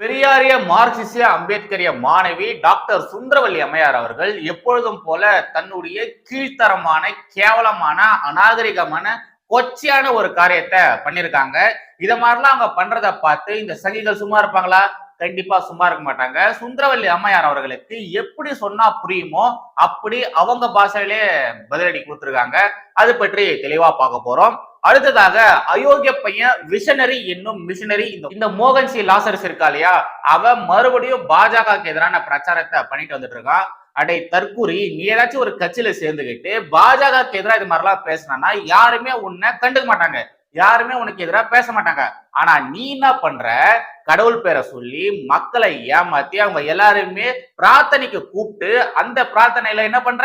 பெரியாரிய மார்க்சிசிய அம்பேத்கரிய மாணவி டாக்டர் சுந்தரவல்லி அம்மையார் அவர்கள் எப்பொழுதும் போல தன்னுடைய கீழ்த்தரமான கேவலமான அநாகரிகமான கொச்சையான ஒரு காரியத்தை பண்ணிருக்காங்க. இத மாதிரிலாம் அவங்க பண்றதை பார்த்து இந்த சங்கிகள் சும்மா இருப்பாங்களா? கண்டிப்பா சும்மா இருக்க மாட்டாங்க. சுந்தரவல்லி அம்மையார் அவர்களுக்கு எப்படி சொன்னா புரியுமோ அப்படி அவங்க பாஷையிலே பதிலடி கொடுத்துருக்காங்க. அது பற்றி தெளிவா பார்க்க போறோம். அடுத்ததாக அயோக்கிய பையன் விஷனரி என்னும் மிஷனரி இந்த இந்த மோகன் சி. லாசரஸ் இருக்கா இல்லையா? அவன் மறுபடியும் பாஜகவுக்கு எதிரான பிரச்சாரத்தை பண்ணிட்டு வந்துட்டு இருக்கான். அடை தற்கூரி நீ ஏதாச்சும் ஒரு கட்சியில சேர்ந்துக்கிட்டு பாஜகவுக்கு எதிராக இது மாதிரிலாம் பேசினா யாருமே உன்னை கண்டுக்க மாட்டாங்க. யாருமே உனக்கு எதிராக பேச மாட்டாங்க. ஆனா நீ என்ன பண்ற? கடவுள் பேரை சொல்லி மக்களை ஏமாத்தி அவங்க எல்லாருமே பிரார்த்தனைக்கு கூப்பிட்டு அந்த பிரார்த்தனையில என்ன பண்ற?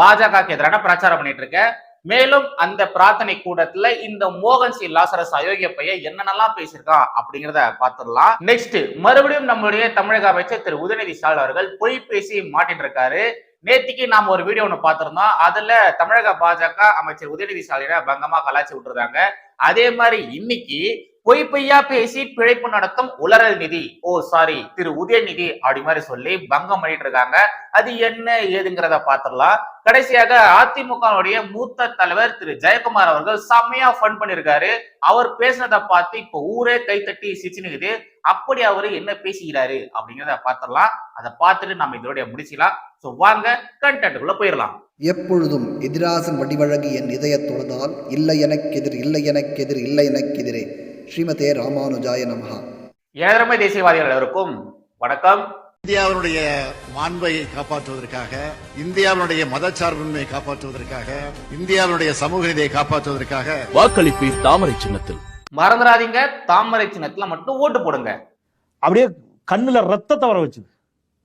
பாஜகவுக்கு எதிரான பிரச்சாரம் பண்ணிட்டு இருக்க. மேலும் அந்த பிரார்த்தனை கூடத்துல இந்த மோகன் சி லாசரஸ் அயோக்கிய பையன் என்னென்னலாம் பேசியிருக்கான் அப்படிங்கிறத பார்த்துடலாம். நெக்ஸ்ட் மறுபடியும் நம்மளுடைய தமிழக அமைச்சர் திரு உதயநிதி ஸ்டாலின் அவர்கள் பொய் பேசி மாட்டிட்டு இருக்காரு நேத்திக்கு நாம ஒரு வீடியோ ஒன்று பார்த்திருந்தோம். அதுல தமிழக பாஜக அமைச்சர் உதயநிதி ஸ்டாலினை பங்கமா கலாச்சி விட்டுருந்தாங்க அதே மாதிரி இன்னைக்கு பொய் பொய்யா பேசி பிழைப்பு நடத்தும் உலரல் நிதி. ஓ சாரி திரு உதயநிதி அப்படி மாதிரி சொல்லி பங்கம் பண்ணிட்டு இருக்காங்க. அது என்ன ஏதுங்கிறத பாத்திரலாம் கடைசியாக அதிமுகவுடைய மூத்த தலைவர் திரு ஜெயக்குமார் அவர்கள் செம்மையா ஃபன் பண்ணிருக்காரு. அவர் பேசுனதை பார்த்து இப்போ ஊரே கைத்தட்டி சிச்சுனுக்குது. அப்படி அவரு என்ன பேசுகிறாரு அப்படிங்கிறத பார்த்துடலாம் அதை பார்த்துட்டு நம்ம இதோடைய முடிச்சிடலாம். ஸோ வாங்க கண்டென்ட்டுக்குள்ள போயிடலாம். எப்பொழுதும் எதிராசன் வடிவழகு என் இதயத் தொழுதால் இல்லை எனக்கெதிர் இல்லை எனக்கெதிர் இல்லை எனக்கெதிரே ஸ்ரீமதே ராமானுஜாய நமஹா. ஏழரமை தேசியவாதிகள் அனைவருக்கும் வணக்கம். இந்தியாவினுடைய மாண்பை காப்பாற்றுவதற்காக இந்தியாவினுடைய மதச்சார்பின்மையை காப்பாற்றுவதற்காக இந்தியாவினுடைய சமூக நீதியை காப்பாற்றுவதற்காக. வாக்களிப்பீர் தாமரை சின்னத்தில். மறந்துடாதீங்க தாமரை சின்னத்துல மட்டும் ஓட்டு போடுங்க. அப்படியே கண்ணுல ரத்தத்தை வர வச்சுது.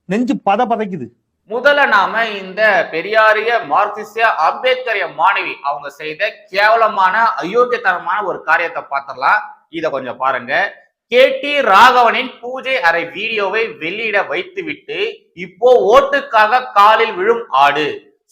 நெஞ்சு பத பதைக்குது. முதல்ல நாம இந்த பெரியாரிய மார்க்சிஸ்ட அம்பேத்கரிய மாணவி அவங்க செய்த கேவலமான அயோக்கியத்தனமான ஒரு காரியத்தை பார்த்துடலாம். இதை கொஞ்சம் பாருங்க. கே டி ராகவனின் பூஜை அறை வீடியோவை வெளியிட வைத்துவிட்டு இப்போ ஓட்டுக்காக காலில் விழும் ஆடு.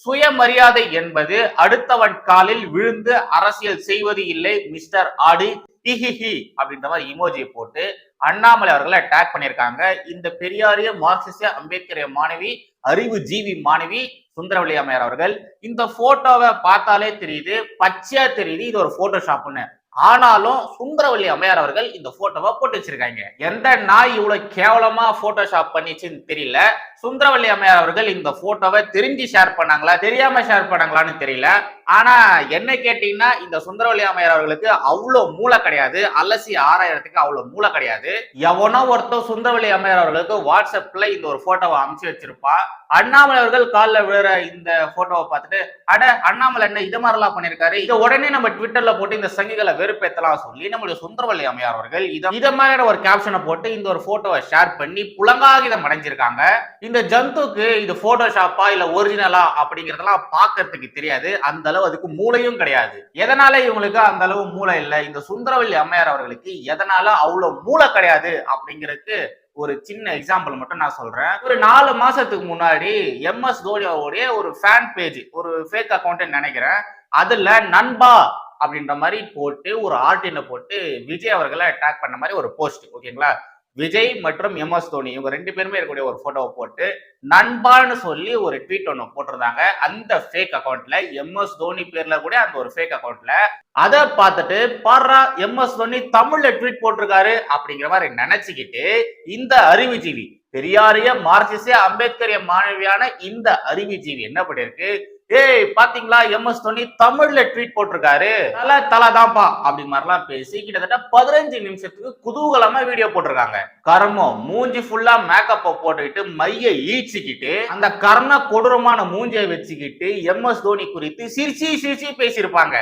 சுயமரியாதை என்பது அடுத்தவன் காலில் விழுந்து அரசியல் செய்வது இல்லை மிஸ்டர் ஆடு. ஹிஹிஹி அப்படின்ற மாதிரி இமோஜியை போட்டு அண்ணாமலை அவர்களை அட்டாக் பண்ணியிருக்காங்க. இந்த பெரியாரிய மார்க்சிஸ்ட அம்பேத்கரிய மாணவி அறிவு ஜீவி மாணவி சுந்தரவள்ளி அம்மையார் அவர்கள். இந்த போட்டோவை பார்த்தாலே தெரியுது பச்சையா தெரியுது இது ஒரு போட்டோஷாப்னு ஆனாலும் சுந்தரவல்லி அம்மையார் அவர்கள் இந்த போட்டோவை போட்டு வச்சிருக்காங்க. எந்த நாய் இவ்வளவு கேவலமா போட்டோஷாப் பண்ணிச்சுன்னு தெரியல. சுந்தரவல்லி அம்மையார் அவர்கள் இந்த போட்டோவை தெரிஞ்சு ஷேர் பண்ணாங்களா? தெரியாம ஷேர் பண்ணாங்களான்னு தெரியல. ஆனா என்ன கேட்டீங்கன்னா இந்த சுந்தரவல்லி அம்மையார் அவர்களுக்கு அவ்வளவு மூளை கிடையாது. அலசி ஆறாயிரத்துக்கு அவ்வளவு மூளை கிடையாது. எவனோ ஒருத்தர் சுந்தரவல்லி அம்மையார் அவர்களுக்கு வாட்ஸ்அப்ல இந்த ஒரு போட்டோவை அனுப்பிச்சு வச்சிருப்பா. அண்ணாமலை அவர்கள் காலில் விழுற இந்த போட்டோவை பார்த்துட்டு அட அண்ணாமலை என்ன இது மாதிரிலாம் பண்ணிருக்காரு இதை உடனே நம்ம ட்விட்டர்ல போட்டு இந்த சங்கிகளை வெறுப்பேத்தலாம் சொல்லி நம்மளுடைய சுந்தரவல்லி அம்மையார் அவர்கள் இதை இதை மாதிரியான ஒரு கேப்ஷனை போட்டு இந்த ஒரு போட்டோவை ஷேர் பண்ணி புலங்காகிதம் அடைஞ்சிருக்காங்க. இந்த ஜந்துக்கு இது போட்டோஷாப்பா இல்ல ஒரிஜினலா அப்படிங்கறதெல்லாம் பார்க்கறதுக்கு தெரியாது. அந்த அளவு அதுக்கு மூளையும் கிடையாது. எதனால இவங்களுக்கு அந்த அளவு மூளை இல்லை? இந்த சுந்தரவல்லி அம்மையார் அவர்களுக்கு எதனால அவ்வளவு மூளை கிடையாது அப்படிங்கிறதுக்கு ஒரு சின்ன எக்ஸாம்பிள் மட்டும் நான் சொல்றேன். ஒரு நாலு மாசத்துக்கு முன்னாடி எம்எஸ் தோனியாவுடைய ஒரு ஃபேன் பேஜ் ஒரு ஃபேக் அக்கௌண்ட் நினைக்கிறேன். அதுல நண்பா அப்படின்ற மாதிரி போட்டு ஒரு ஆர்டின போட்டு விஜய் அவர்களை அட்டாக் பண்ண மாதிரி ஒரு போஸ்ட் ஓகேங்களா விஜய் மற்றும் எம்எஸ் தோனி இவங்க ரெண்டு பேருமே இருக்கக்கூடிய ஒரு போட்டோவை போட்டு நண்பான்னு சொல்லி ஒரு ட்வீட் ஒன்று போட்டிருந்தாங்க. அந்த ஃபேக் அக்கௌண்ட்ல எம்எஸ் தோனி பேர்ல கூட அந்த ஒரு ஃபேக் அக்கௌண்ட்ல அதை பார்த்துட்டு பாரா எம்எஸ் தோனி தமிழ்ல ட்வீட் போட்டிருக்காரு அப்படிங்கிற மாதிரி நினைச்சுக்கிட்டு இந்த அறிவுஜீவி பெரியாரிய மார்க்சிஸ்ட அம்பேத்கரிய மாணவியான இந்த அறிவுஜீவி என்ன பண்ணிருக்கு ஏய் பாத்தீங்களா? எம்எஸ் தோனி தமிழ்ல ட்வீட் போட்டிருக்காரு. தல தலை தான்ப்பா அப்படி மாதிரிலாம் பேசி கிட்டத்தட்ட பதினஞ்சு நிமிஷத்துக்கு குதூகலமா வீடியோ போட்டிருக்காங்க. கர்மம் மூஞ்சி ஃபுல்லா மேக்கப்பை போட்டுக்கிட்டு மைய ஈச்சிக்கிட்டு அந்த கர்ண கொடூரமான மூஞ்சியை வச்சுக்கிட்டு எம்எஸ் தோனி குறித்து சிரிச்சி சிரிச்சி பேசியிருப்பாங்க.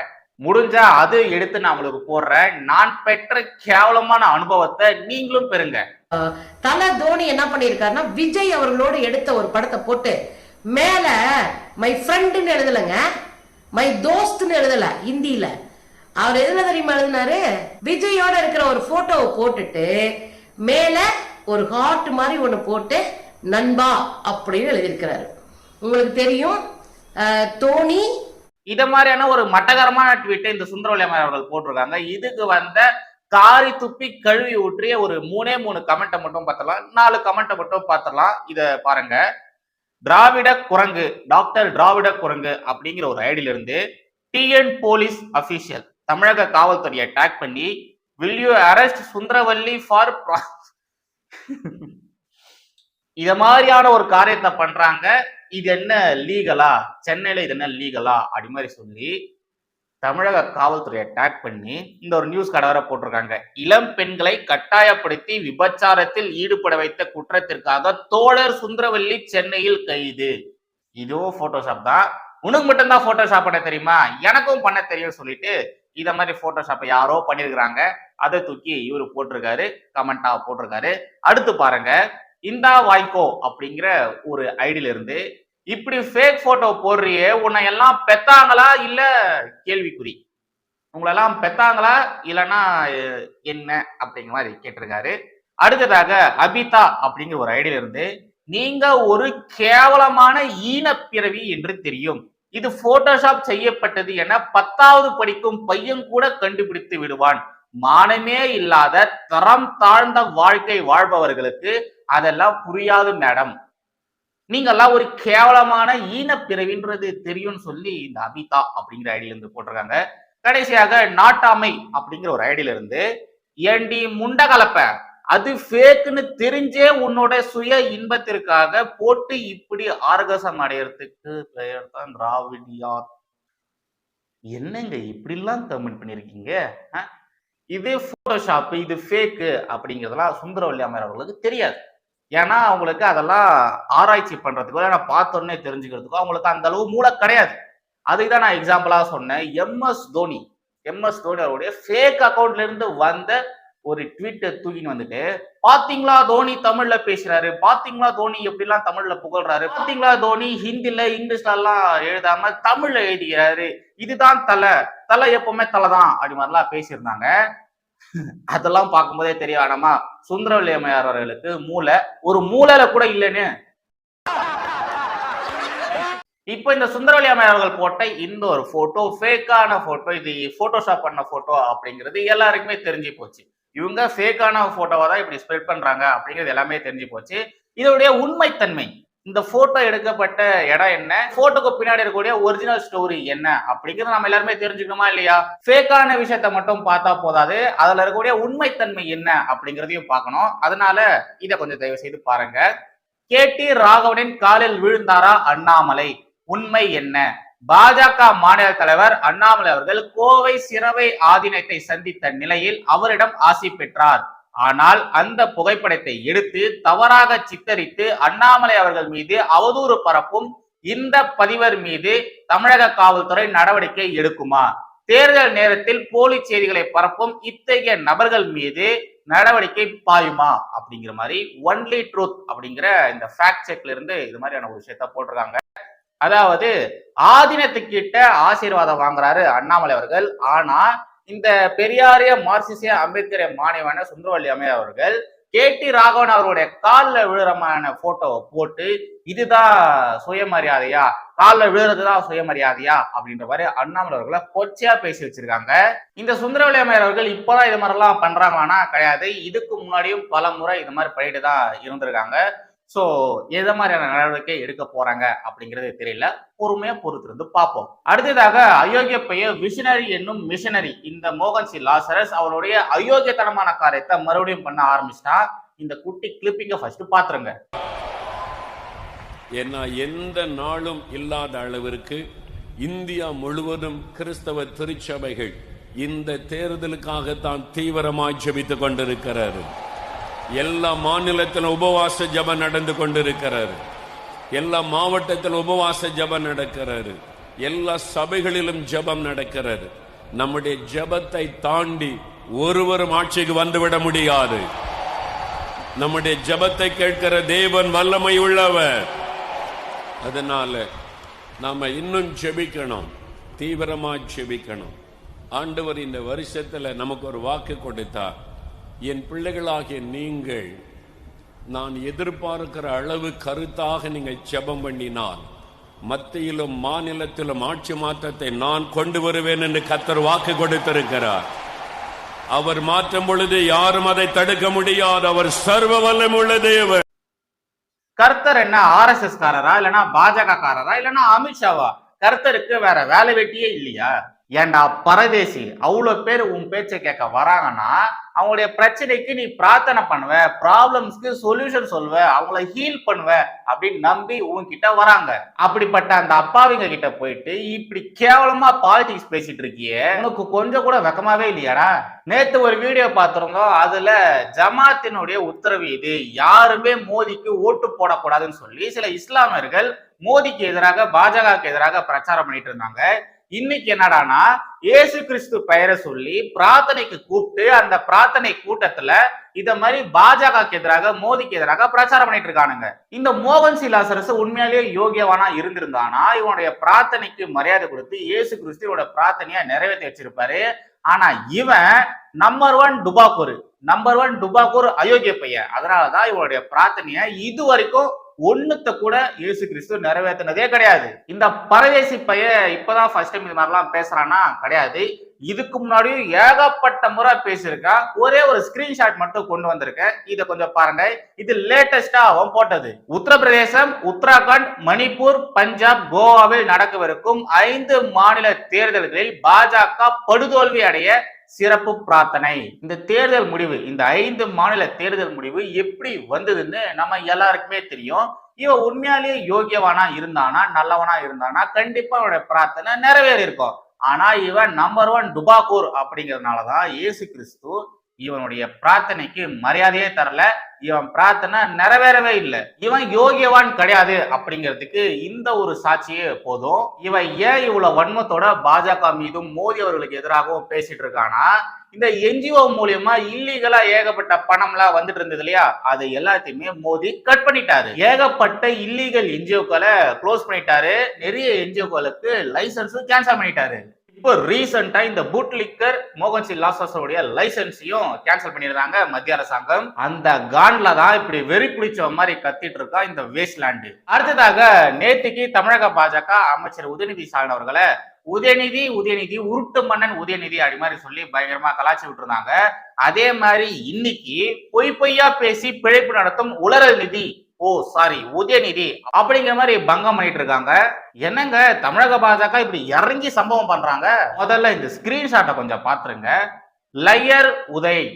முடிஞ்சா அது எடுத்து நான் உங்களுக்கு போடுறேன். நான் பெற்ற கேவலமான அனுபவத்தை நீங்களும் பெறுங்க. தல தோனி என்ன பண்ணிருக்காருன்னா விஜய் அவர்களோடு எடுத்த ஒரு படத்தை போட்டு மேல மை ஃப்ரெண்டுன்னு எழுதலைங்க மை தோஸ்துன்னு எழுதல ஹிந்தியில. அவர் எதுல தெரியுமா எழுதினாரு? விஜயோட இருக்கிற ஒரு போட்டோவை போட்டுட்டு மேல ஒரு ஹார்ட் மாதிரி ஒன்று போட்டு நண்பா அப்படின்னு எழுதியிருக்கிறாரு. உங்களுக்கு தெரியும் தோனி. இத மாதிரியான ஒரு மட்டகரமான ட்வீட்டை இந்த சுந்தரவல்லி அவர்கள் போட்டிருக்காங்க. இதுக்கு வந்த காரி துப்பி கழுவி ஊற்றிய ஒரு மூணே மூணு கமெண்ட்டை மட்டும் பார்த்தலாம் நாலு கமெண்ட்டை மட்டும் பார்த்தலாம் இதை பாருங்க. திராவிட குரங்கு டாக்டர் திராவிட குரங்கு அப்படிங்கிற ஒரு ஐடியில இருந்து டிஎன் போலீஸ் அபிஷியல் தமிழக காவல்துறையை டேக் பண்ணி will you arrest Sundaravalli for இத மாதிரியான ஒரு காரியத்தை பண்றாங்க. இது என்ன லீகலா சென்னையில இது என்ன லீகலா அப்படி மாதிரி சொல்லி தமிழக காவல்துறையை அட்டாக் பண்ணி இந்த ஒரு நியூஸ் கடவரை போட்டிருக்காங்க. இளம் பெண்களை கட்டாயப்படுத்தி விபச்சாரத்தில் ஈடுபட வைத்த குற்றத்திற்காக தோழர் சுந்தரவல்லி சென்னையில் கைது. இதுவும் போட்டோஷாப் தான். உனக்கு மட்டும்தான் போட்டோஷாப் பண்ண தெரியுமா? எனக்கும் பண்ண தெரியும் சொல்லிட்டு இத மாதிரி போட்டோஷாப்பை யாரோ பண்ணிருக்கிறாங்க. அதை தூக்கி இவர் போட்டிருக்காரு. கமெண்டா போட்டிருக்காரு. அடுத்து பாருங்க இந்தா வாய்க்கோ அப்படிங்கிற ஒரு ஐடியில இருந்து இப்படி ஃபேக் போட்டோ போடுறியே உன்னை எல்லாம் பெத்தாங்களா இல்ல கேள்விக்குறி? உங்களெல்லாம் பெத்தாங்களா இல்லைன்னா என்ன அப்படிங்கிற மாதிரி கேட்டிருக்காரு. அடுத்ததாக அபிதா அப்படிங்கிற ஒரு ஐடியில இருந்து நீங்க ஒரு கேவலமான ஈனப்பிறவி என்று தெரியும். இது போட்டோஷாப் செய்யப்பட்டது என பத்தாவது படிக்கும் பையன் கூட கண்டுபிடித்து விடுவான். மானமே இல்லாத தரம் தாழ்ந்த வாழ்க்கை வாழ்பவர்களுக்கு அதெல்லாம் புரியாது மேடம். நீங்கெல்லாம் ஒரு கேவலமான ஈனப்பிறவின்றது தெரியும்னு சொல்லி இந்த அபிதா அப்படிங்கிற ஐடியில இருந்து போட்டிருக்காங்க. கடைசியாக நாட்டாமை அப்படிங்கிற ஒரு ஐடியில இருந்து ஏண்டி முண்ட கலப்ப? அது ஃபேக்குன்னு தெரிஞ்சே உன்னோட சுய இன்பத்திற்காக போட்டு இப்படி ஆர்கசம் அடையறதுக்கு பெயர் தான் திராவிடியா என்னங்க இப்படிலாம் கமெண்ட் பண்ணிருக்கீங்க? அஹ்? இது போட்டோஷாப் இது ஃபேக்கு அப்படிங்கிறதெல்லாம் சுந்தரவல்லி அம்மையார் அவர்களுக்கு தெரியாது. ஏன்னா அவங்களுக்கு அதெல்லாம் ஆராய்ச்சி பண்ணுறதுக்கோ ஏன்னா பார்த்தோன்னே தெரிஞ்சுக்கிறதுக்கோ அவங்களுக்கு அந்த அளவு மூளை கிடையாது. அதுக்கு தான் நான் எக்ஸாம்பிளாக சொன்னேன். எம்எஸ் தோனி. எம்எஸ் தோனி அவருடைய ஃபேக் அக்கௌண்ட்லேருந்து வந்த ஒரு ட்வீட்டை தூக்கின்னு வந்துட்டு பாத்தீங்களா தோனி தமிழ்ல பேசுறாரு? பாத்தீங்களா தோனி எப்படிலாம் தமிழ்ல புகழ்றாரு? பாத்தீங்களா தோனி ஹிந்தில இங்கிலீஷ்ல எல்லாம் எழுதாம தமிழ்ல இதுதான் தலை. தலை எப்பவுமே தலை தான். அப்படி மாதிரிலாம் பேசியிருந்தாங்க. அதெல்லாம் பார்க்கும்போதே தெரிய வேணாமா? சுந்தரவல்லியம்மையார் அவர்களுக்கு மூளை ஒரு மூளையில கூட இல்லைன்னு. இப்போ இந்த சுந்தரவல்லி அவர்கள் போட்ட இந்த ஒரு போட்டோ ஃபேக்கான போட்டோ இது போட்டோஷாப் பண்ண போட்டோ அப்படிங்கிறது எல்லாருக்குமே தெரிஞ்சு போச்சு. இவங்க ஃபேக்கான போட்டோவை தான் இப்படி ஸ்ப்ரெட் பண்றாங்க அப்படிங்கிறது எல்லாமே தெரிஞ்சு போச்சு. இதோடைய உண்மைத்தன்மை. இந்த போட்டோ எடுக்கப்பட்ட இடம் என்ன? போட்டோக்கு பின்னாடி இருக்கக்கூடிய ஒரிஜினல் ஸ்டோரி என்ன? அப்படிங்கிறத நம்ம எல்லாருமே தெரிஞ்சுக்கணுமா இல்லையா? ஃபேக்கான விஷயத்த மட்டும் பார்த்தா போதாது. அதுல இருக்கக்கூடிய உண்மைத்தன்மை என்ன அப்படிங்கிறதையும் பார்க்கணும். அதனால இதை கொஞ்சம் தயவு செய்து பாருங்க. கே டி ராகவனின் காலில் விழுந்தாரா அண்ணாமலை? உண்மை என்ன? பாஜக மாநில தலைவர் அண்ணாமலை அவர்கள் கோவை சிறவை ஆதீனத்தை சந்தித்த நிலையில் அவரிடம் ஆசி பெற்றார். ஆனால் அந்த புகைப்படத்தை எடுத்து தவறாக சித்தரித்து அண்ணாமலை அவர்கள் மீது அவதூறு பரப்பும் இந்த பதிவர் மீது தமிழக காவல்துறை நடவடிக்கை எடுக்குமா? தேர்தல் நேரத்தில் போலி செய்திகளை பரப்பும் இத்தகைய நபர்கள் மீது நடவடிக்கை பாயுமா? அப்படிங்கிற மாதிரி ஒன்லி ட்ரூத் அப்படிங்கிற இந்த ஃபேக்ட் செக்ல இருந்து இது மாதிரியான ஒரு விஷயத்த போட்டிருக்காங்க. அதாவது ஆதீனத்துக்கிட்ட ஆசீர்வாதம் வாங்குறாரு அண்ணாமலை அவர்கள். ஆனா இந்த பெரியாரிய மார்க்சிசிய அம்பேத்கரிய மாணவன சுந்தரவல்லி அம்மையார் அவர்கள் கே டி ராகவன் அவருடைய காலில் விழுறமான போட்டோவை போட்டு இதுதான் சுயமரியாதையா? காலில் விழுறதுதான் சுயமரியாதையா? அப்படின்ற மாதிரி அண்ணாமலை அவர்களை கொச்சையா பேசி வச்சிருக்காங்க. இந்த சுந்தரவல்லி அம்மையார் அவர்கள் இப்பதான் இது மாதிரிலாம் பண்றாங்களான்னா கிடையாது. இதுக்கு முன்னாடியும் பல முறை இது மாதிரி பண்ணிட்டு தான் இருந்திருக்காங்க. சோ எந்த மாதிரியான நடவடிக்கை எடுக்க போறாங்க அப்படிங்கிறது தெரியல. பொறுமையா பொறுத்திருந்து பார்ப்போம். அடுத்ததாக அயோக்கிய பெயர் விஷனரி என்னும் மிஷனரி இந்த மோகன் சி லாசரஸ் அவருடைய அயோக்கியத்தனமான காரியத்தை மறுபடியும் பண்ண ஆரம்பிச்சிட்டா. இந்த குட்டி கிளிப்பிங்க ஃபர்ஸ்ட் பாத்துருங்க. ஏன்னா எந்த நாளும் இல்லாத அளவிற்கு இந்தியா முழுவதும் கிறிஸ்தவ திருச்சபைகள் இந்த தேர்தலுக்காகத்தான் தீவிரமாய் ஜெபித்துக் கொண்டிருக்கிறார்கள். எல்லா மாநிலத்திலும் உபவாச ஜெபம் நடந்து கொண்டிருக்கிறாரு எல்லா மாவட்டத்திலும் உபவாச ஜெபம் நடக்கிறாரு எல்லா சபைகளிலும் ஜெபம் நடக்கிறது. நம்முடைய ஜெபத்தை தாண்டி ஒருவரும் ஆட்சிக்கு வந்துவிட முடியாது. நம்முடைய ஜெபத்தை கேட்கிற தேவன் வல்லமை உள்ளவர். அதனால நாம இன்னும் ஜெபிக்கணும். தீவிரமா ஜெபிக்கணும். ஆண்டவர் இந்த வருஷத்துல நமக்கு ஒரு வாக்கு கொடுத்தார். என் பிள்ளைகளாகிய நீங்கள் நான் எதிர்பார்க்கிற அளவு கருத்தாக நீங்கள் ஜெபம் பண்ணினால் மத்தியிலும் மாநிலத்திலும் ஆட்சி மாற்றத்தை நான் கொண்டு வருவேன் என்று கத்தர் வாக்கு கொடுத்திருக்கிறார். அவர் மாற்றும் பொழுது யாரும் அதை தடுக்க முடியாது. அவர் சர்வ வல்லமுள்ள தேவர் கர்த்தர் என்ன ஆர்எஸ்எஸ் காரரா? இல்லனா பாஜக காரரா இல்லனா அமித்ஷாவா? கர்த்தருக்கு வேற வேலை வெட்டியே இல்லையா? ஏன்டா பரதேசி அவ்வளவு பேர் உன் பேச்சை கேட்க வராங்கன்னா அவங்களுடைய பிரச்சனைக்கு நீ பிரார்த்தனை பண்ணுவ ப்ராப்ளம்ஸ்க்கு சொல்யூஷன் சொல்லுவ அவங்கள ஹீல் பண்ணுவ அப்படின்னு நம்பி உன்கிட்ட வராங்க. அப்படிப்பட்ட அந்த அப்பாவிங்க கிட்ட போயிட்டு இப்படி கேவலமா பாலிடிக்ஸ் பேசிட்டு இருக்கியே உனக்கு கொஞ்சம் கூட வெக்கமாவே இல்லையாடா? நேத்து ஒரு வீடியோ பார்த்துருந்தோம் அதுல ஜமாத்தினுடைய உத்தரவு இது. யாருமே மோதிக்கு ஓட்டு போடக்கூடாதுன்னு சொல்லி சில இஸ்லாமியர்கள் மோதிக்கு எதிராக பாஜகவுக்கு எதிராக பிரச்சாரம் பண்ணிட்டு இருந்தாங்க. இன்னைக்கு என்னடானா இயேசு கிறிஸ்து பெயரை சொல்லி பிரார்த்தனைக்கு கூப்பிட்டு அந்த பிரார்த்தனை கூட்டத்துல இத மாதிரி பாஜகவுக்கு எதிராக மோதிக்கு எதிராக பிரச்சாரம் பண்ணிட்டு இருக்கானுங்க. இந்த மோகன் சிலாசரசு உண்மையாலேயே யோகியவானா இருந்திருந்தானா? இவனுடைய பிரார்த்தனைக்கு மரியாதை கொடுத்து இயேசு கிறிஸ்து இவனோட பிரார்த்தனையை நிறைவேற்றி வச்சிருப்பாரு. ஆனா இவன் நம்பர் ஒன் டுபாக்கூர் நம்பர் ஒன் டுபாக்கூர் அயோக்கிய பையன். அதனாலதான் இவனுடைய பிரார்த்தனையை இது வரைக்கும் ஒண்ணுத்த கூட இயேசு கிறிஸ்து நிறைவேற்றினதே கிடையாது. இந்த பரதேசி பையன் இப்பதான் ஃபர்ஸ்ட் டைம் இது மாதிரிலாம் பேசுறானா கிடையாது. இதுக்கு முன்னாடியும் ஏகப்பட்ட முறை பேசியிருக்கேன் ஒரே ஒரு ஸ்கிரீன்ஷாட் மட்டும் கொண்டு வந்திருக்கேன். இதை கொஞ்சம் பாருங்க. இது லேட்டஸ்டா அவன் போட்டது. உத்தரப்பிரதேசம் உத்தராகண்ட் மணிப்பூர் பஞ்சாப் கோவாவில் நடக்கவிருக்கும் ஐந்து மாநில தேர்தல்களில் பாஜக படுதோல்வி அடைய சிறப்பு பிரார்த்தனை. இந்த தேர்தல் முடிவு இந்த ஐந்து மாநில தேர்தல் முடிவு எப்படி வந்ததுன்னு நம்ம எல்லாருக்குமே தெரியும். இவன் உண்மையாலேயே யோகியவானா இருந்தானா நல்லவனா இருந்தானா கண்டிப்பா அவனுடைய பிரார்த்தனை நிறைவேறி இருக்கும் ஆனா இவன் நம்பர் ஒன் டுபாக்கூர் அப்படிங்கிறதுனாலதான் இயேசு கிறிஸ்து இவனுடைய பிரார்த்தனைக்கு மரியாதையே தரல. இவன் பிரார்த்தனை நிறைவேறவே இல்லை. இவன் யோகியவான் கிடையாது அப்படிங்கிறதுக்கு இந்த ஒரு சாட்சியே போதும். இவன் ஏன் இவ்வளவு வன்மத்தோட பாஜக மீதும் மோடி அவர்களுக்கு எதிராகவும் பேசிட்டு இருக்கானா இந்த என்ஜிஓ மூலியமா இல்லீகலா ஏகப்பட்ட பணம்லாம் வந்துட்டு இருந்தது இல்லையா? அது எல்லாத்தையுமே மோடி கட் பண்ணிட்டாரு. ஏகப்பட்ட இல்லீகல் என்ஜிஓக்களை க்ளோஸ் பண்ணிட்டாரு. நிறைய என்ஜிஓக்களுக்கு லைசன்ஸும் கேன்சல் பண்ணிட்டாரு. இப்போ ரீசெண்டா இந்த பூட் லிக்கர் மோகன் சிங் லாசஸோடைய லைசன்ஸையும் கேன்சல் பண்ணிருந்தாங்க மத்திய அரசாங்கம். அந்த கான்ல தான் இப்படி வெறி பிடிச்ச மாதிரி கத்திட்டு இருக்கா இந்த வேஸ்ட்லாண்டு அடுத்ததாக நேற்றுக்கு தமிழக பாஜக அமைச்சர் உதயநிதி ஸ்டாலின் அவர்களை உதயநிதி உதயநிதி உருட்டு மன்னன் உதயநிதி அப்படி மாதிரி சொல்லி பயங்கரமா கலாச்சி விட்டுருந்தாங்க. அதே மாதிரி இன்னைக்கு பொய் பொய்யா பேசி பிழைப்பு நடத்தும் உலரல் நிதி ஓ சாரி உதயநிதி அப்படிங்கிற மாதிரி பங்கம் பண்ணிட்டு இருக்காங்க. என்னங்க தமிழக பாஜக இப்படி இறங்கி சம்பவம் பண்றாங்க? முதல்ல இந்த ஸ்கிரீன்ஷாட்டை கொஞ்சம் பாத்துருங்க லையர் உதய்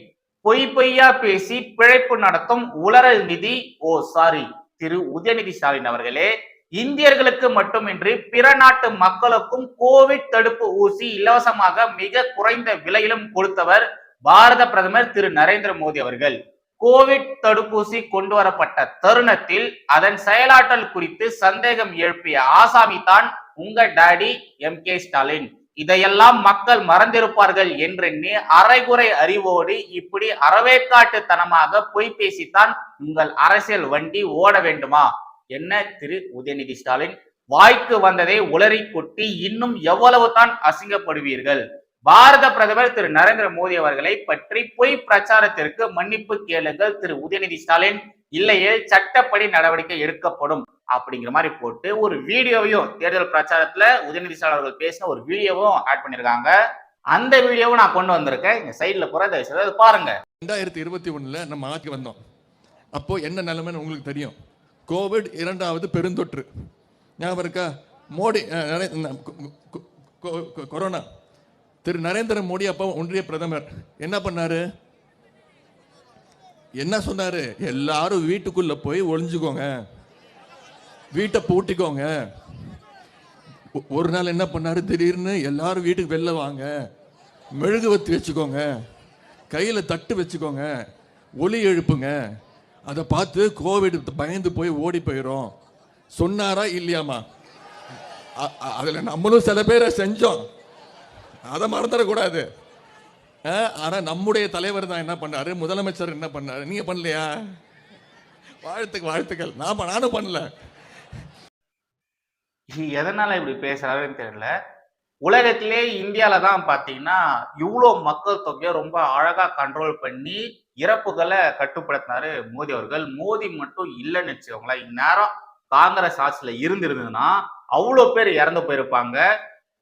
பொய் பொய்யா பேசி பிழைப்பு நடத்தும் உலரல் நிதி ஓ சாரி திரு உதயநிதி ஸ்டாலின் அவர்களே இந்தியர்களுக்கு மட்டுமின்றி பிற நாட்டு மக்களுக்கும் கோவிட் தடுப்பு ஊசி இலவசமாக மிக குறைந்த விலையிலும் கொடுத்தவர் பாரத பிரதமர் திரு நரேந்திர மோடி அவர்கள். கோவிட் தடுப்பூசி கொண்டு வரப்பட்ட தருணத்தில் அதன் செயலாற்றல் குறித்து சந்தேகம் எழுப்பிய ஆசாமி தான் உங்க டாடி எம் கே ஸ்டாலின். இதையெல்லாம் மக்கள் மறந்திருப்பார்கள் என்றெண்ணி அரைகுறை அறிவோடு இப்படி அறவேக்காட்டுத்தனமாக பொய் பேசித்தான் உங்கள் அரசியல் வண்டி ஓட வேண்டுமா? என்ன திரு உதயநிதி ஸ்டாலின்? வாய்க்கு வந்ததை உளறி கொட்டி இன்னும் எவ்வளவு தான் அசிங்கப்படுவீர்கள்? பாரத பிரதமர் திரு நரேந்திர மோடி அவர்களை பற்றி பொய் பிரச்சாரத்திற்கு மன்னிப்பு கேளுங்கள் திரு உதயநிதி ஸ்டாலின். இல்லையே சட்டப்படி நடவடிக்கை எடுக்கப்படும் அப்படிங்கிற மாதிரி போட்டு ஒரு வீடியோவையும் தேர்தல் பிரச்சாரத்துல உதயநிதி ஸ்டாலின் அவர்கள் பேசின ஒரு வீடியோவும் ஆட் பண்ணிருக்காங்க. அந்த வீடியோவும் நான் கொண்டு வந்திருக்கேன். இங்க சைட்ல புற அதை பாருங்க. ரெண்டாயிரத்தி இருபத்தி ஒண்ணுல நம்ம ஆட்சி வந்தோம். அப்போ என்ன நிலைமைன்னு உங்களுக்கு தெரியும். கோவிட் இரண்டாவது பெருந்தொற்று. ஞாபகம் இருக்கா? மோடி கொ- கொ- கொ- கொரோனா. திரு நரேந்திர மோடி அப்போ ஒன்றிய பிரதமர் என்ன பண்ணாரு? என்ன சொன்னாரு? எல்லாரும் வீட்டுக்குள்ள போய் ஒளிஞ்சுக்கோங்க. வீட்டை பூட்டிக்கோங்க. ஒரு நாள் என்ன பண்ணாரு? திடீர்னு எல்லாரும் வீட்டுக்கு வெளில வாங்க. மெழுகுவத்தி வச்சுக்கோங்க. கையில் தட்டு வச்சுக்கோங்க. ஒலி எழுப்புங்க. அதை பார்த்து கோவிட் பயந்து போய் ஓடி போயிடும் சொன்னாரா இல்லையாமா? அதில் நம்மளும் சில பேரை செஞ்சோம். அதை மறந்துடக்கூடாது. ஆனால் நம்முடைய தலைவர் தான் என்ன பண்ணாரு? முதலமைச்சர் என்ன பண்ணாரு? நீங்க பண்ணலையா? வாழ்த்துக்கள் வாழ்த்துக்கள். நான் நானும் பண்ணல. எதனால இப்படி பேசுறாருன்னு தெரியல. உலகத்திலே இந்தியால தான் பாத்தீங்கன்னா இவ்வளோ மக்கள் தொகையை ரொம்ப அழகா கண்ட்ரோல் பண்ணி இறப்புகளை கட்டுப்படுத்தினாரு மோடி அவர்கள். மோடி மட்டும் இல்லைன்னு வச்சுக்கோங்களேன். இந்நேரம் காங்கிரஸ் ஆட்சியில இருந்திருந்ததுன்னா அவ்வளோ பேர் இறந்து போயிருப்பாங்க.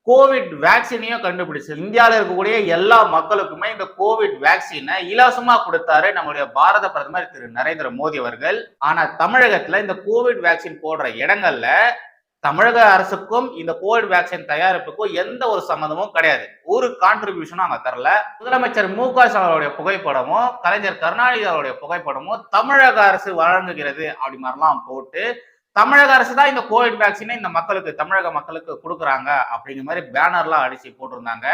கோவிட் வேக்சினையும் கண்டுபிடிச்சு. இந்தியாவில் இருக்கக்கூடிய எல்லா மக்களுக்குமே இந்த கோவிட் வேக்சினை இலவசமா கொடுத்தாரு நம்முடைய பாரத பிரதமர் திரு நரேந்திர மோடி அவர்கள். ஆனா தமிழகத்துல இந்த கோவிட் வேக்சின் போடுற இடங்கள்ல தமிழக அரசுக்கும் இந்த கோவிட் வேக்சின் தயாரிப்புக்கும் எந்த ஒரு சம்மந்தமும் கிடையாது. ஒரு கான்ட்ரிபியூஷனும் அங்க தரல. முதலமைச்சர் மு க அவருடைய புகைப்படமும் கலைஞர் கருணாநிதி அவருடைய புகைப்படமும் தமிழக அரசு வழங்குகிறது அப்படி மாதிரிலாம் போட்டு தமிழக அரசு தான் இந்த கோவிட் வேக்சினை இந்த மக்களுக்கு தமிழக மக்களுக்கு கொடுக்குறாங்க அப்படிங்கிற மாதிரி பேனர்லாம் அடிச்சு போட்டிருந்தாங்க.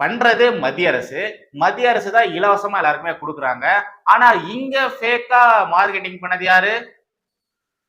பண்றது மத்திய அரசு. மத்திய அரசு தான் இலவசமா எல்லாருக்குமே கொடுக்குறாங்க. ஆனா இங்க ஃபேக்கா மார்க்கெட்டிங் பண்ணது யாரு?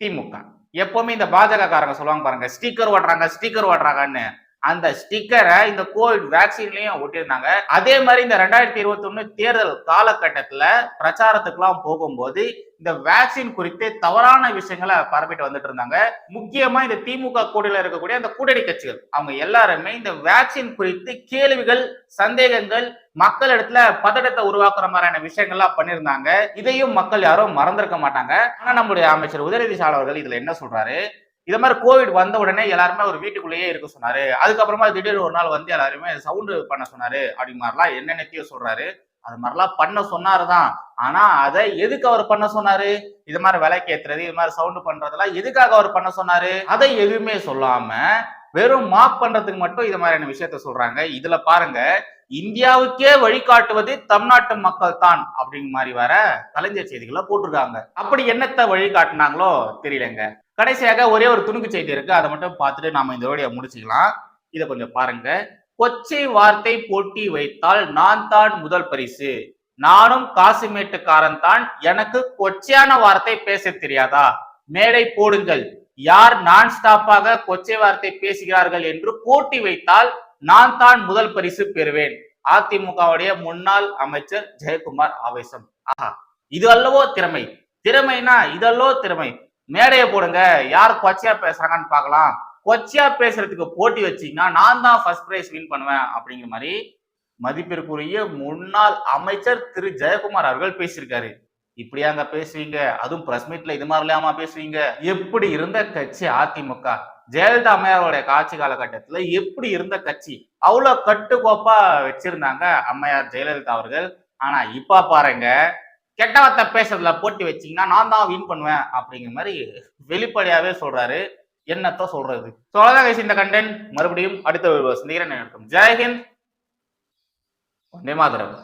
திமுக. எப்பவுமே இந்த பாஜக காரங்க சொல்லுவாங்க பாருங்க ஸ்டிக்கர் ஓட்டுறாங்க ஸ்டிக்கர் ஓட்டுறாங்கன்னு. அந்த ஸ்டிக்கரை இந்த கோவிட் வேக்சின்லயும் ஒட்டியிருந்தாங்க. அதே மாதிரி இந்த ரெண்டாயிரத்தி இருபத்தி ஒண்ணு தேர்தல் காலகட்டத்துல பிரச்சாரத்துக்குலாம் போகும்போது இந்த வேக்சின் குறித்து தவறான விஷயங்களை பரப்பிட்டு வந்துட்டு இருந்தாங்க. முக்கியமா இந்த திமுக கூட்டணியில இருக்கக்கூடிய அந்த கூட்டணி கட்சிகள். அவங்க எல்லாருமே இந்த வேக்சின் குறித்து கேள்விகள் சந்தேகங்கள் மக்கள் இடத்துல பதட்டத்தை உருவாக்குற மாதிரியான விஷயங்கள்லாம் பண்ணியிருந்தாங்க. இதையும் மக்கள் யாரும் மறந்திருக்க மாட்டாங்க. ஆனா நம்மளுடைய அமைச்சர் உதயநிதி ஸ்டாலின் அவர்கள் இதுல என்ன சொல்றாரு? இது மாதிரி கோவிட் வந்த உடனே எல்லாருமே ஒரு வீட்டுக்குள்ளேயே இருக்க சொன்னாரு. அதுக்கப்புறமா திடீர்னு ஒரு நாள் வந்து எல்லாருமே சவுண்டு பண்ண சொன்னாரு. அப்படி மாதிரிலாம் என்னென்னத்தையோ சொல்றாரு. அது மாதிரிலாம் பண்ண சொன்னாருதான். ஆனா அதை எதுக்கு அவர் பண்ண சொன்னாரு? இது மாதிரி விலைக்கு ஏத்துறது இது மாதிரி சவுண்டு பண்றதெல்லாம் எதுக்காக அவர் பண்ண சொன்னாரு? அதை எதுவுமே சொல்லாம வெறும் மாப் பண்றதுக்கு மட்டும் இது மாதிரியான விஷயத்த சொல்றாங்க. இதுல பாருங்க இந்தியாவுக்கே வழிகாட்டுவது தமிழ்நாட்டு மக்கள் தான் அப்படிங்கிற மாதிரி வர கலைஞர் செய்திகளை போட்டிருக்காங்க. அப்படி என்னத்தை வழிகாட்டினாங்களோ தெரியலங்க. கடைசியாக ஒரே ஒரு துணுக்கு செய்தி இருக்கு. அதை மட்டும் பார்த்துட்டு நாம இந்த வீடியோ முடிச்சுக்கலாம். இதை கொஞ்சம் பாருங்க. கொச்சை வார்த்தை போட்டி வைத்தால் நான் தான் முதல் பரிசு. நானும் காசுமேட்டுக்காரன் தான். எனக்கு கொச்சையான வார்த்தை பேச தெரியாதா? மேடை போடுங்கள். யார் நான் ஸ்டாப்பாக கொச்சை வார்த்தை பேசுகிறார்கள் என்று போட்டி வைத்தால் நான் தான் முதல் பரிசு பெறுவேன். அதிமுகவுடைய முன்னாள் அமைச்சர் ஜெயக்குமார் ஆவேசம். ஆஹா இது அல்லவோ திறமை? திறமைனா இதல்லோ திறமை? மேடையை போடுங்க. யார் கொச்சையா பேசுறாங்கன்னு பார்க்கலாம். கொச்சையா பேசுறதுக்கு போட்டி வச்சீங்கன்னா நான் தான் ஃபர்ஸ்ட் பிரைஸ் வின் பண்ணுவேன் அப்படிங்கிற மாதிரி மதிப்பிற்குரிய முன்னாள் அமைச்சர் திரு ஜெயக்குமார் அவர்கள் பேசியிருக்காரு. இப்படியாங்க பேசுவீங்க அதுவும் பிரஸ் மீட்ல இது மாதிரிலாமா பேசுவீங்க எப்படி இருந்த கட்சி அதிமுக? ஜெயலலிதா அம்மையாரோட காட்சி காலகட்டத்துல எப்படி இருந்த கட்சி? அவ்வளவு கட்டுக்கோப்பா வச்சிருந்தாங்க அம்மையார் ஜெயலலிதா அவர்கள். ஆனா இப்ப பாருங்க கெட்ட வார்த்தை பேசுறதுல போட்டி வச்சீங்கன்னா நான் தான் வின் பண்ணுவேன் அப்படிங்கிற மாதிரி வெளிப்படையாவே சொல்றாரு. என்னத்த சொல்றது? ஸோ இந்த கண்டென்ட் மறுபடியும் அடுத்த ஒரு சந்திக்கிறேன். ஜெயஹிந்த். வந்தே மாதரம்.